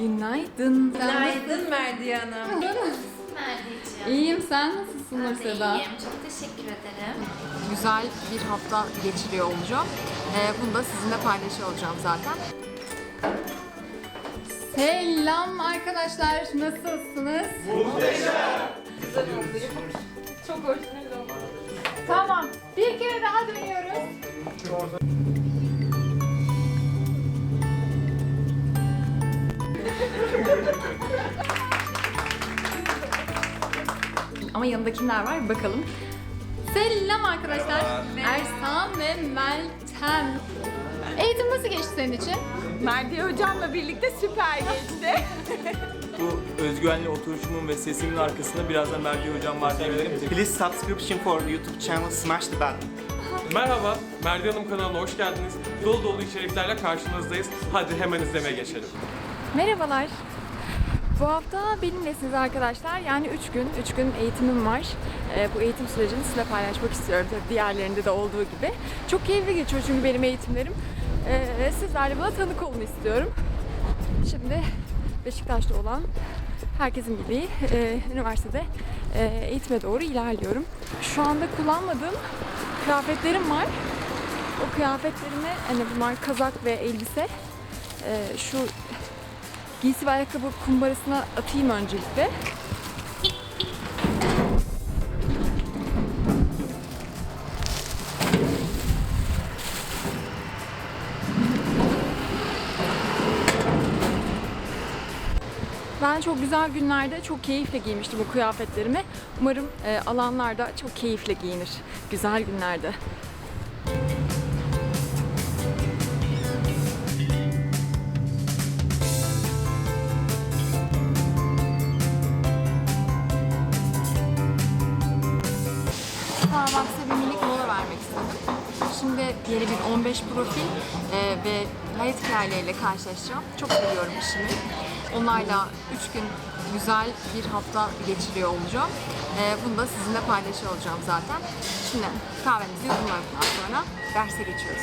Günaydın. Günaydın Merdiye Hanım. Merveciğim. İyiyim sen nasılsın Ben Nur de Seda? iyiyim. Çok teşekkür ederim. Güzel bir hafta geçiriyor olacağım. Ee, bunu da sizinle paylaşıyor olacağım zaten. Selam arkadaşlar. Nasılsınız? Çok orijinal oldu. Tamam. Bir kere daha dönüyoruz. Ama yanında kimler var bakalım. Selam arkadaşlar. Ersan ve Meltem. Eğitim nasıl geçti senin için? Merdiye hocamla birlikte süper geçti. Bu özgüvenli oturuşumun ve sesimin arkasında birazdan Merve Hocam var diyebilirim. Please subscription for YouTube channel smash the button. Merhaba, Merve Hanım kanalına hoş geldiniz. Dolu dolu içeriklerle karşınızdayız. Hadi hemen izlemeye geçelim. Merhabalar. Bu hafta benimlesiniz arkadaşlar. Yani 3 gün, 3 gün eğitimim var. Ee, bu eğitim sürecini sizinle paylaşmak istiyorum. Tabii diğerlerinde de olduğu gibi. Çok keyifli geçiyor çünkü benim eğitimlerim. Ee, sizler de buna tanık olun istiyorum. Şimdi Beşiktaş'ta olan herkesin bildiği e, üniversitede e, eğitime doğru ilerliyorum. Şu anda kullanmadığım kıyafetlerim var. O kıyafetlerimi, hani bunlar kazak ve elbise. E, şu giysi ve ayakkabı kumbarasına atayım öncelikle. Ben çok güzel günlerde çok keyifle giymiştim bu kıyafetlerimi. Umarım e, alanlar da çok keyifle giyinir. Güzel günlerde. Yeni bir 15 profil e, ve hayat hikayeleriyle karşılaşacağım. Çok seviyorum işimi. Onlarla 3 gün güzel bir hafta geçiriyor olacağım. E, bunu da sizinle paylaşıyor olacağım zaten. Şimdi kahvemizi yudumladıktan sonra derse geçiyoruz.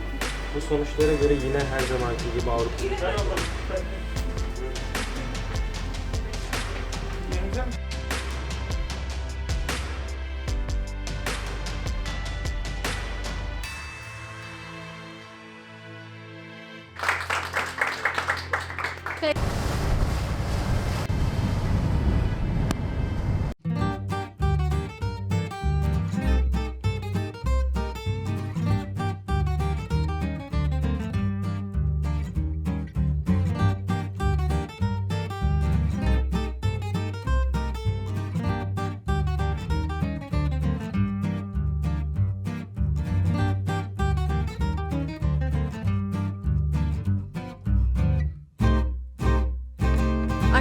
Bu sonuçlara göre yine her zamanki gibi Avrupa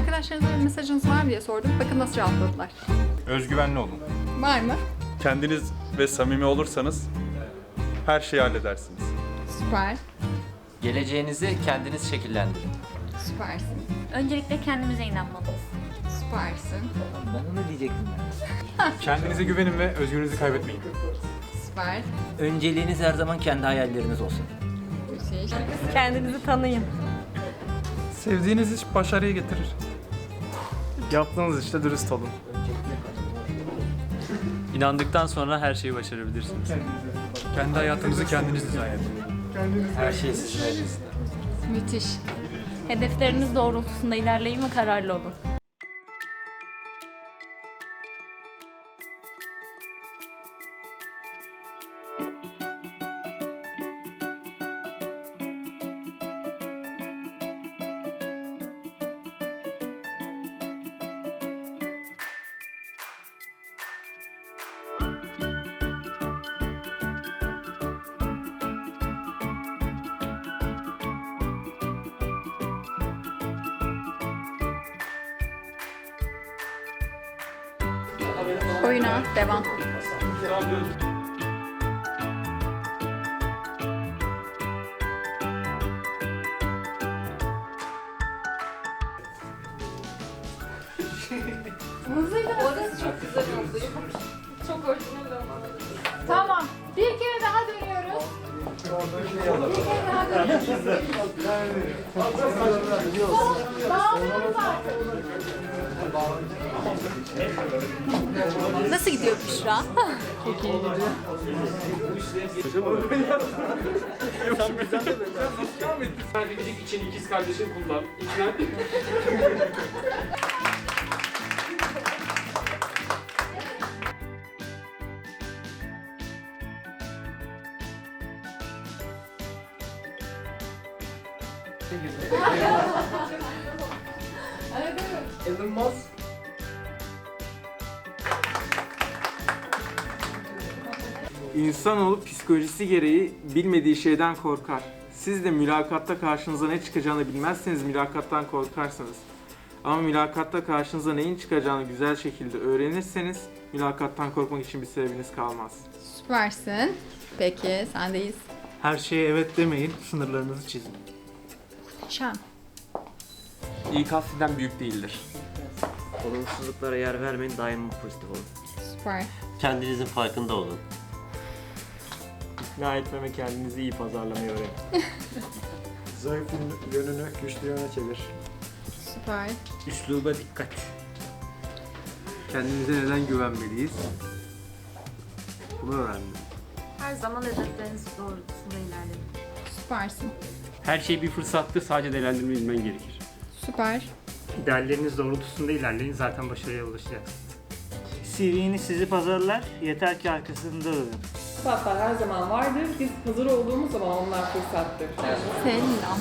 Arkadaşlarınıza bir mesajınız var mı diye sordum. Bakın nasıl cevapladılar. Özgüvenli olun. Var mı? Kendiniz ve samimi olursanız her şeyi halledersiniz. Süper. Geleceğinizi kendiniz şekillendirin. Süpersin. Öncelikle kendimize inanmalıyız. Süpersin. Ben onu diyecektim. Kendinize güvenin ve özgürlüğünüzü kaybetmeyin. Süper. Önceliğiniz her zaman kendi hayalleriniz olsun. Müthiş. Kendinizi tanıyın. Sevdiğiniz iş başarıyı getirir. Yaptığınız işte dürüst olun. İnandıktan sonra her şeyi başarabilirsiniz. Kendi hayatınızı kendiniz dizayn edin. Her şey sizin elinizde. Müthiş. Hedefleriniz doğrultusunda ilerleyin ve kararlı olun. Oyuna devam. Orası çok güzel oldu. Çok orijinal oldu. Tamam. Bir kere daha dönüyoruz. Bir kere daha dönüyoruz. Dağılıyoruz artık. Nasıl gidiyor Büşra? Çok iyi gidiyor. Sadece için ikiz kardeşin kullan. İçinden İnsanoğlu psikolojisi gereği bilmediği şeyden korkar. Siz de mülakatta karşınıza ne çıkacağını bilmezseniz mülakattan korkarsınız. Ama mülakatta karşınıza neyin çıkacağını güzel şekilde öğrenirseniz mülakattan korkmak için bir sebebiniz kalmaz. Süpersin. Peki sendeyiz. Her şeye evet demeyin, sınırlarınızı çizin. Şen. İlk haddinden büyük değildir. Olumsuzluklara yer vermeyin, daima pozitif olun. Süper. Kendinizin farkında olun. İkna etmeme kendinizi iyi pazarlamayı öğrenin. Zayıf yönünü güçlü yöne çevir. Süper. Üsluba dikkat. Kendimize neden güvenmeliyiz? Bunu öğrendim. Her zaman hedefleriniz doğrultusunda ilerleyin. Süpersin. Her şey bir fırsattır. Sadece değerlendirmeyi bilmen gerekir. Süper. İdealleriniz doğrultusunda ilerleyin, zaten başarıya ulaşacaksınız. CV'niz sizi pazarlar, yeter ki arkasında durun. Fırsatlar her zaman vardır. Biz hazır olduğumuz zaman onlar fırsattır. Selam.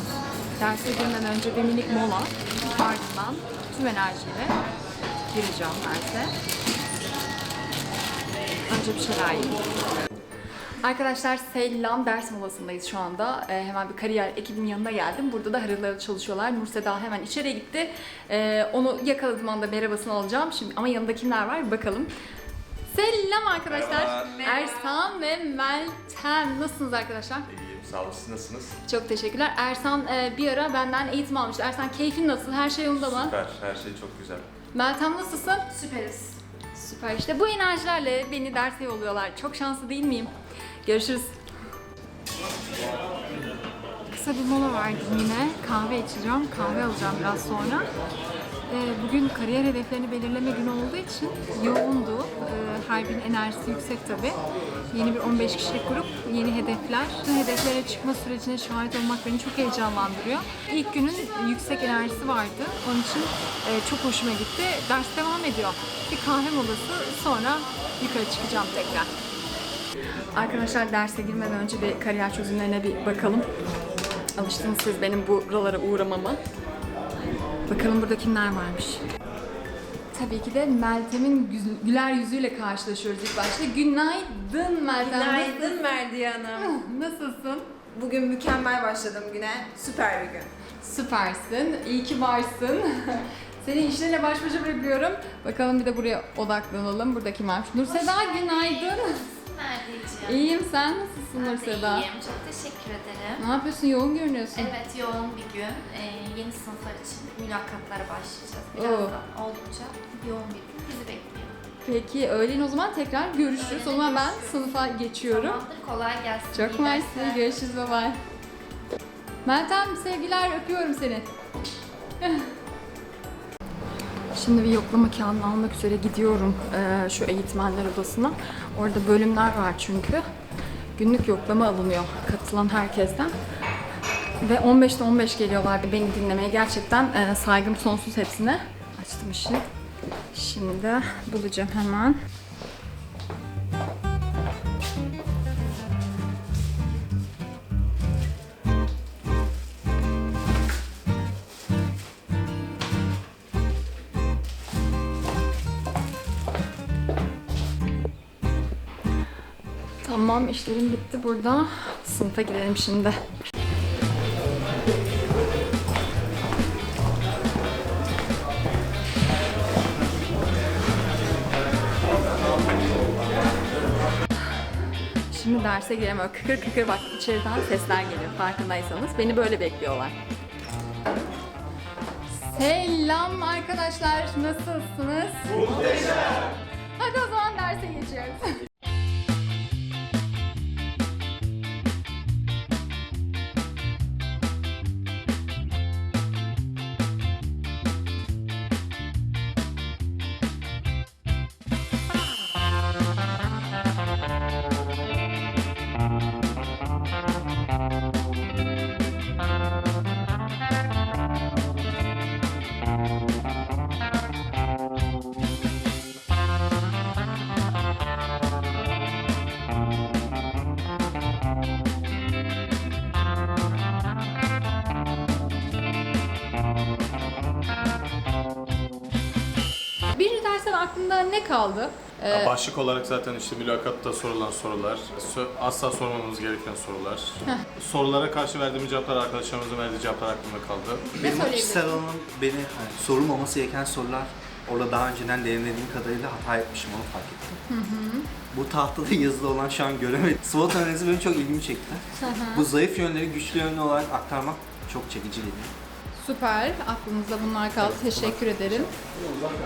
Derse girmeden önce bir minik mola. Ardından tüm enerjiyle gireceğim derse. Önce bir şeyler yiyeyim. Arkadaşlar selam ders molasındayız şu anda. Ee, hemen bir kariyer ekibin yanına geldim. Burada da harıl harıl çalışıyorlar. Nurseda hemen içeriye gitti. Ee, onu yakaladığım anda merhabasını alacağım. Şimdi ama yanında kimler var bir bakalım. Selam arkadaşlar. Ersan ve Meltem. Nasılsınız arkadaşlar? İyiyim, sağ olun. Siz nasılsınız? Çok teşekkürler. Ersan e, bir ara benden eğitim almıştı. Ersan keyfin nasıl? Her şey yolunda mı? Süper, her şey çok güzel. Meltem nasılsın? Süperiz. Süper. İşte bu enerjilerle beni derse yolluyorlar. Çok şanslı değil miyim? Görüşürüz. Kısa bir mola verdim yine. Kahve içeceğim. Kahve alacağım biraz sonra. Ee, bugün kariyer hedeflerini belirleme günü olduğu için yoğundu. Ee, her birinin enerjisi yüksek tabii. Yeni bir 15 kişilik grup, yeni hedefler. Bu hedeflere çıkma sürecine şahit olmak beni çok heyecanlandırıyor. İlk günün yüksek enerjisi vardı. Onun için e, çok hoşuma gitti. Ders devam ediyor. Bir kahve molası sonra yukarı çıkacağım tekrar. Arkadaşlar derse girmeden önce bir kariyer çözümlerine bir bakalım. Alıştınız siz benim buralara uğramama. Bakalım burada kimler varmış. Tabii ki de Meltem'in güz- güler yüzüyle karşılaşıyoruz ilk başta. Günaydın Meltem. Günaydın Merdiye Hanım. Nasılsın? Bugün mükemmel başladım güne. Süper bir gün. Süpersin. İyi ki varsın. Seni işlerine baş başa bırakıyorum. Bakalım bir de buraya odaklanalım. Burada kim varmış? Nurseda günaydın. Neredeyeceğim? İyiyim sen nasılsın Ben de Nurseda? iyiyim. Çok teşekkür ederim. Ne yapıyorsun? Yoğun görünüyorsun. Evet yoğun bir gün. Ee, yeni sınıflar için mülakatlara başlayacağız. Birazdan oldukça yoğun bir gün bizi bekliyor. Peki öğlen o zaman tekrar görüşürüz. O zaman ben sınıfa geçiyorum. Tamamdır kolay gelsin. Çok İyi mersi. dersler. Görüşürüz. Bye bye. Meltem sevgiler öpüyorum seni. Şimdi bir yoklama kağıdını almak üzere gidiyorum eee, şu eğitmenler odasına. Orada bölümler var çünkü. Günlük yoklama alınıyor katılan herkesten. Ve 15'te 15 geliyorlardı beni dinlemeye. Gerçekten eee, saygım sonsuz hepsine. Açtım işi. Şimdi bulacağım hemen. Tamam işlerim bitti burada. Sınıfa gidelim şimdi. Şimdi derse giremiyor. Kıkır kıkır bak içeriden sesler geliyor farkındaysanız. Beni böyle bekliyorlar. Selam arkadaşlar. Nasılsınız? Hadi o zaman derse geçiyoruz. aklında ne kaldı? Ee, Başlık olarak zaten işte mülakatta sorulan sorular, asla sormamamız gereken sorular. Sorulara karşı verdiğimiz cevaplar arkadaşlarımızın verdiği cevaplar aklımda kaldı. Benim o kişisel alanım beni hani, sorulmaması gereken sorular orada daha önceden deneyimlediğim kadarıyla hata etmişim onu fark ettim. Bu tahtada yazılı olan şu an göremedim. SWOT analizi benim çok ilgimi çekti. Bu zayıf yönleri güçlü yönlü olarak aktarmak çok çekici geliyor. Süper. Aklımızda bunlar kaldı. Teşekkür ederim.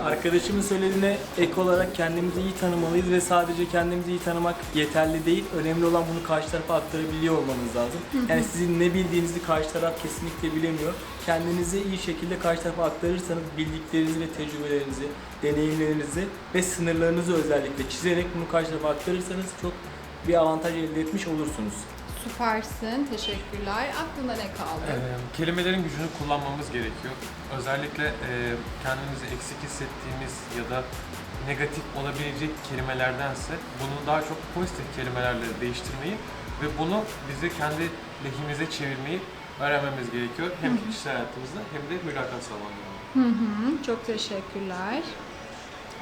Arkadaşımın söylediğine ek olarak kendimizi iyi tanımalıyız ve sadece kendimizi iyi tanımak yeterli değil. Önemli olan bunu karşı tarafa aktarabiliyor olmanız lazım. Yani sizin ne bildiğinizi karşı taraf kesinlikle bilemiyor. Kendinizi iyi şekilde karşı tarafa aktarırsanız bildiklerinizi ve tecrübelerinizi, deneyimlerinizi ve sınırlarınızı özellikle çizerek bunu karşı tarafa aktarırsanız çok bir avantaj elde etmiş olursunuz. Süpersin. Teşekkürler. Aklında ne kaldı? Ee, kelimelerin gücünü kullanmamız gerekiyor. Özellikle e, kendimizi eksik hissettiğimiz ya da negatif olabilecek kelimelerdense bunu daha çok pozitif kelimelerle değiştirmeyi ve bunu bize kendi lehimize çevirmeyi öğrenmemiz gerekiyor. Hem kişisel hayatımızda hem de mülakat zamanlarında. Hı hı. Çok teşekkürler.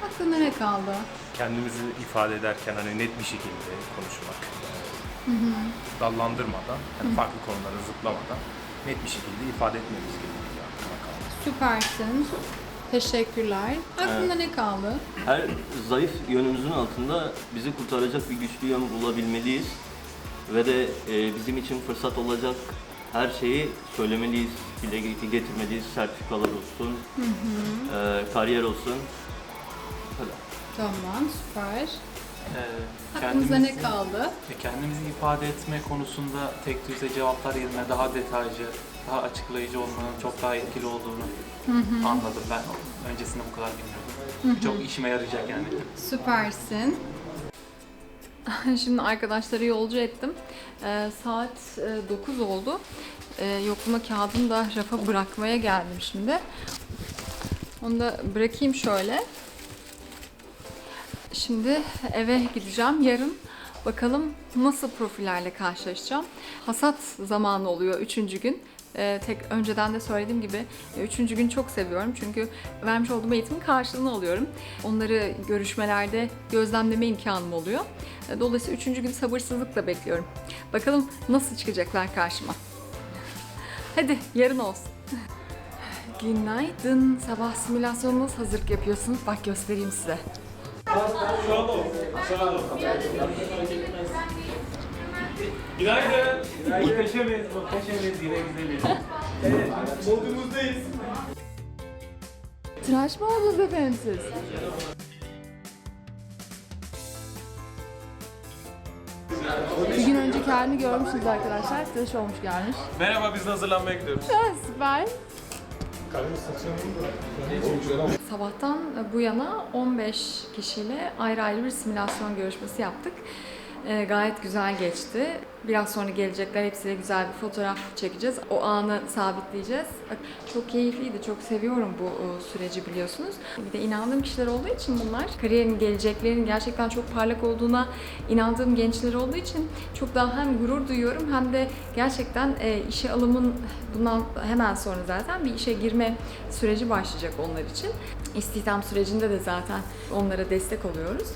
Aklında ne kaldı? Kendimizi ifade ederken hani net bir şekilde konuşmak. Dallandırmadan, hani farklı konulara zıplamadan net bir şekilde ifade etmemiz gerekiyor. Süpersin. Teşekkürler. Aklında ne kaldı? Her zayıf yönümüzün altında bizi kurtaracak bir güçlü yön bulabilmeliyiz. Ve de e, bizim için fırsat olacak her şeyi söylemeliyiz, dile getirmeliyiz. Sertifikalar olsun, e, kariyer olsun. Öyle. Tamam. Süper. Ee, ne kaldı? e, Kendimizi ifade etme konusunda tek düze cevaplar yerine daha detaycı, daha açıklayıcı olmanın çok daha etkili olduğunu anladım ben. Öncesinde bu kadar bilmiyordum. Çok işime yarayacak yani. Süpersin. Şimdi arkadaşları yolcu ettim. Ee, saat e, 9 oldu. Ee, yoklama kağıdını da rafa bırakmaya geldim şimdi. Onu da bırakayım şöyle. Şimdi eve gideceğim. Yarın bakalım nasıl profillerle karşılaşacağım. Hasat zamanı oluyor üçüncü gün. Ee, tek önceden de söylediğim gibi e, üçüncü gün çok seviyorum çünkü vermiş olduğum eğitimin karşılığını alıyorum. Onları görüşmelerde gözlemleme imkanım oluyor. E, Dolayısıyla üçüncü gün sabırsızlıkla bekliyorum. Bakalım nasıl çıkacaklar karşıma. Hadi yarın olsun. Günaydın. Sabah simülasyonunuz hazırlık yapıyorsunuz. Bak göstereyim size. Günaydın. Muhteşemiz, muhteşemiz. Yine güzeliz. Evet, modumuzdayız. Tıraş mı oldunuz efendim siz? Bir gün önceki halini görmüşsünüz arkadaşlar. Tıraş olmuş gelmiş. Merhaba biz de hazırlanmaya gidiyoruz. Süper. Sabahtan bu yana 15 kişiyle ayrı ayrı bir simülasyon görüşmesi yaptık. Ee, gayet güzel geçti. Biraz sonra gelecekler hepsiyle güzel bir fotoğraf çekeceğiz. O anı sabitleyeceğiz. Çok keyifliydi, çok seviyorum bu e, süreci biliyorsunuz. Bir de inandığım kişiler olduğu için bunlar, kariyerin geleceklerinin gerçekten çok parlak olduğuna inandığım gençler olduğu için çok daha hem gurur duyuyorum hem de gerçekten e, işe alımın bundan hemen sonra zaten bir işe girme süreci başlayacak onlar için. İstihdam sürecinde de zaten onlara destek oluyoruz.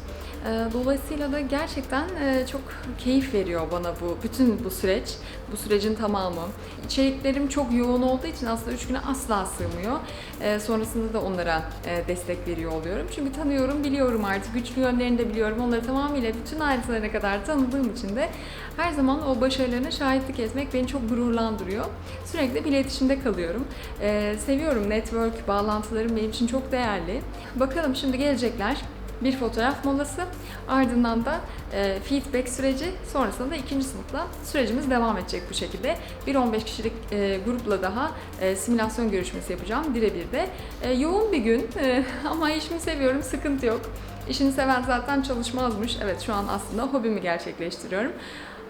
E, Dolayısıyla da gerçekten e, çok keyif veriyor bana bu bütün bu süreç, bu sürecin tamamı. İçeriklerim çok yoğun olduğu için aslında üç güne asla sığmıyor. E, Sonrasında da onlara e, destek veriyor oluyorum. Çünkü tanıyorum, biliyorum artık. Güçlü yönlerini de biliyorum. Onları tamamıyla bütün ayrıntılarına kadar tanıdığım için de her zaman o başarılarına şahitlik etmek beni çok gururlandırıyor. Sürekli bir iletişimde kalıyorum. E, Seviyorum network, bağlantılarım benim için çok değerli. Bakalım şimdi gelecekler bir fotoğraf molası, ardından da e, feedback süreci, sonrasında da ikinci sınıfla sürecimiz devam edecek bu şekilde. Bir 15 kişilik e, grupla daha e, simülasyon görüşmesi yapacağım birebir de. E, yoğun bir gün e, ama işimi seviyorum, sıkıntı yok. İşini seven zaten çalışmazmış. Evet şu an aslında hobimi gerçekleştiriyorum.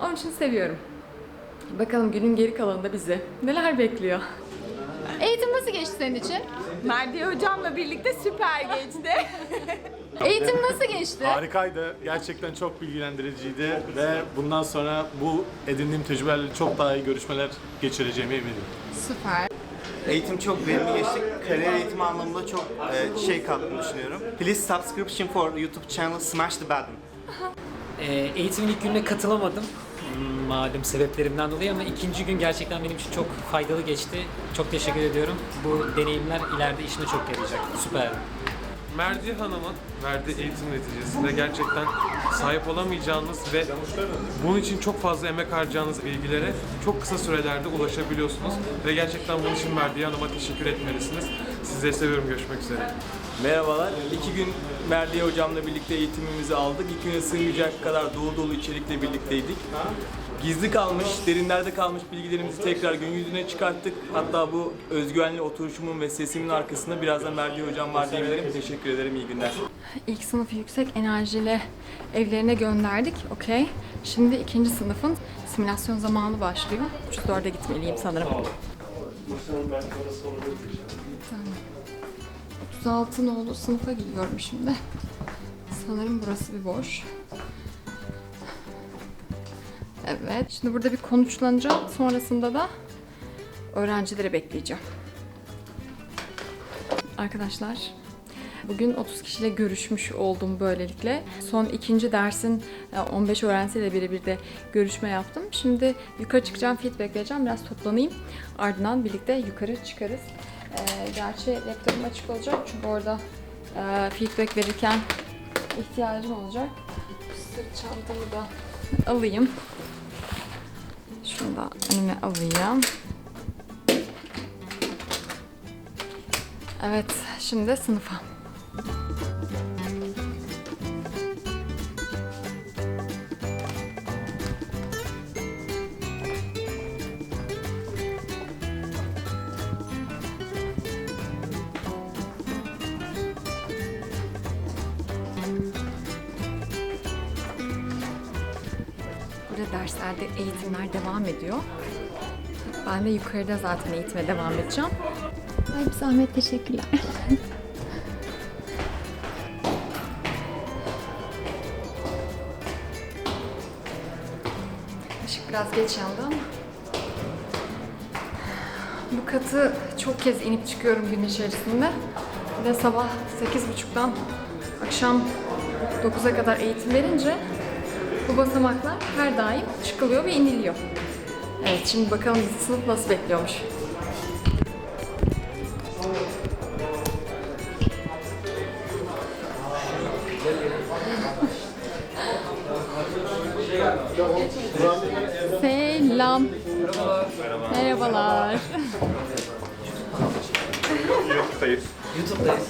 Onun için seviyorum. Bakalım günün geri kalanında bizi neler bekliyor. Eğitim nasıl geçti senin için? Merdiye hocamla birlikte süper geçti. Eğitim nasıl geçti? Harikaydı. Gerçekten çok bilgilendiriciydi ve bundan sonra bu edindiğim tecrübelerle çok daha iyi görüşmeler geçireceğime eminim. Süper. Eğitim çok verimli geçti. Kariyer eğitimi anlamında çok e, şey kattığını düşünüyorum. Please subscription for YouTube channel Smash the Button. Ee, eğitimin ilk gününe katılamadım hmm, malum sebeplerimden dolayı ama ikinci gün gerçekten benim için çok faydalı geçti. Çok teşekkür ediyorum. Bu deneyimler ileride işime çok yarayacak. Süper. Merdiye Hanım'ın verdiği eğitim neticesinde gerçekten sahip olamayacağınız ve bunun için çok fazla emek harcayacağınız bilgilere çok kısa sürelerde ulaşabiliyorsunuz. Ve gerçekten bunun için Merdiye Hanım'a teşekkür etmelisiniz. Sizleri seviyorum. Görüşmek üzere. Merhabalar. İki gün Merdiye hocamla birlikte eğitimimizi aldık. İki güne sığmayacak kadar dolu dolu içerikle birlikteydik. Gizli kalmış, derinlerde kalmış bilgilerimizi tekrar gün yüzüne çıkarttık. Hatta bu özgüvenli oturuşumun ve sesimin arkasında birazdan Merdiye hocam var diyebilirim. Teşekkür ederim, iyi günler. İlk sınıfı yüksek enerjiyle evlerine gönderdik. Okey. Şimdi ikinci sınıfın simülasyon zamanı başlıyor. 34'e gitmeliyim sanırım. Tamam. 36 nolu sınıfa gidiyorum şimdi. Sanırım burası bir boş. Evet. Şimdi burada bir konuşlanacağım. Sonrasında da öğrencileri bekleyeceğim. Arkadaşlar Bugün 30 kişiyle görüşmüş oldum böylelikle. Son ikinci dersin e, 15 öğrenciyle birebir de görüşme yaptım. Şimdi yukarı çıkacağım, feedback vereceğim. Biraz toplanayım. Ardından birlikte yukarı çıkarız. Ee, gerçi laptopum açık olacak çünkü orada e, feedback verirken ihtiyacım olacak. Sırt çantamı da alayım. Şunu da önüme alayım. Evet, şimdi sınıfa. Burada derslerde eğitimler devam ediyor. Ben de yukarıda zaten eğitime devam edeceğim. Ay bir zahmet teşekkürler. Işık biraz geç yandı ama. Bu katı çok kez inip çıkıyorum gün içerisinde. De sabah 8.30'dan akşam 9'a kadar eğitim verince bu basamaklar her daim çıkılıyor ve iniliyor. Evet şimdi bakalım bizi sınıf nasıl bekliyormuş. Selam. Merhabalar. Merhabalar. YouTube'dayız. YouTube'dayız.